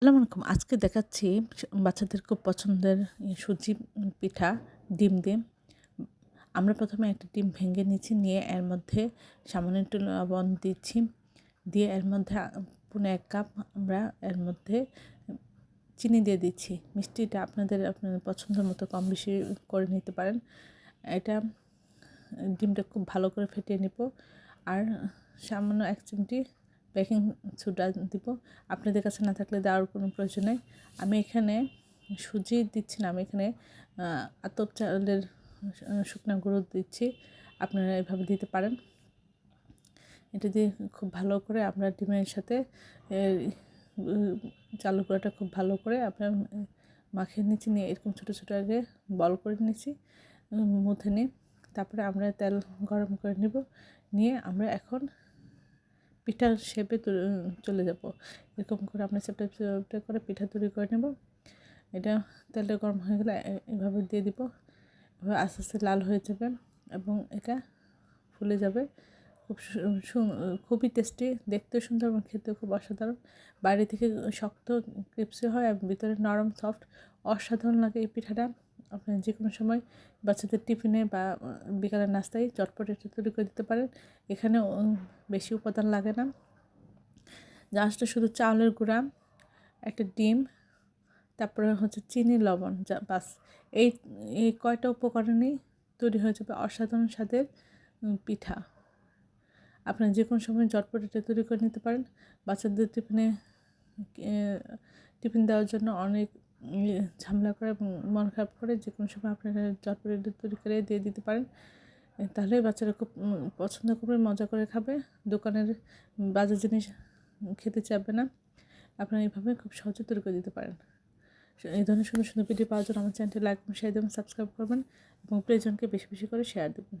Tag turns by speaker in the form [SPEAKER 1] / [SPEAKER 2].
[SPEAKER 1] আসসালামু আলাইকুম। আজকে দেখাচ্ছি বাচ্চাদের খুব পছন্দের সুজি পিঠা, ডিম দিয়ে। আমরা প্রথমে একটা ডিম ভেঙে নিচ্ছি নিয়ে এর মধ্যে সামান্য একটু লবণ দিচ্ছি। দিয়ে এর মধ্যে পুনে এক কাপ আমরা এর মধ্যে চিনি দিয়ে দিচ্ছি। মিষ্টিটা আপনাদের আপনাদের পছন্দের মতো কম বেশি করে নিতে পারেন। এটা, ডিমটা খুব ভালো করে ফেটিয়ে নিব। আর সামান্য এক চিমটি বেকিং সোডা দিব। আপনাদের কাছে না থাকলে দেওয়ার কোনো প্রয়োজন নেই। আমি এখানে সুজি দিচ্ছি না, আমি এখানে আতপ চালের শুকনো গুঁড়ো দিচ্ছি। আপনারা এভাবে দিতে পারেন। এটা দিয়ে খুব ভালো করে আমরা ডিমের সাথে চালু করাটা খুব ভালো করে আপনার মাখিয়ে নিচ্ছি, নিয়ে এরকম ছোটো ছোটো আগে বল করে নিচ্ছি মুথে নিয়ে। তারপরে আমরা তেল গরম করে নেব। নিয়ে আমরা এখন পিঠার শেপে চলে যাব। এরকম করে আমরা চ্যাপটা চ্যাপটা করে পিঠা তৈরি করে নেব। এটা তেলটা গরম হয়ে গেলে এভাবে দিয়ে দিব। এভাবে আস্তে আস্তে লাল হয়ে যাবে এবং এটা ফুলে যাবে। খুব খুবই টেস্টি, দেখতেও সুন্দর এবং খেতেও খুব অসাধারণ। বাইরে থেকে শক্ত ক্রিপসি হয় এবং ভিতরে নরম, সফট, অসাধারণ লাগে এই পিঠাটা। আপনি যে কোনো সময় বাচ্চাদের টিফিনে বা বিকালের নাস্তায় চটপট এটা তৈরি করে দিতে পারেন। এখানে বেশি উপাদান লাগে না। জাস্ট শুধু চাউলের গুঁড়া, একটা ডিম, তারপরে হচ্ছে চিনি, লবণ, যা, বাস। এই এই কয়টা উপকরণেই তৈরি হয়ে যাবে অসাধারণ স্বাদের পিঠা। আপনার যে কোনো সময় চটপট এটা তৈরি করে নিতে পারেন। বাচ্চাদের টিফিনে টিফিন দেওয়ার জন্য অনেক ঝামেলা করে এবং মন খারাপ করে যে কোনো সময় আপনারা চটপট তৈরি করে দিয়ে দিতে পারেন। তাহলে বাচ্চারা খুব পছন্দ করবে, মজা করে খাবে। দোকানের বাজার জিনিস খেতে চাবে না। আপনারা এইভাবে খুব সহজে তৈরি করে দিতে পারেন। এই ধরনের সুন্দর সুন্দর ভিডিও পাওয়ার জন্য আমার চ্যানেলটি লাইক দেবেন সাবস্ক্রাইব করবেন এবং প্রিয়জনকে বেশি বেশি করে শেয়ার দেবেন।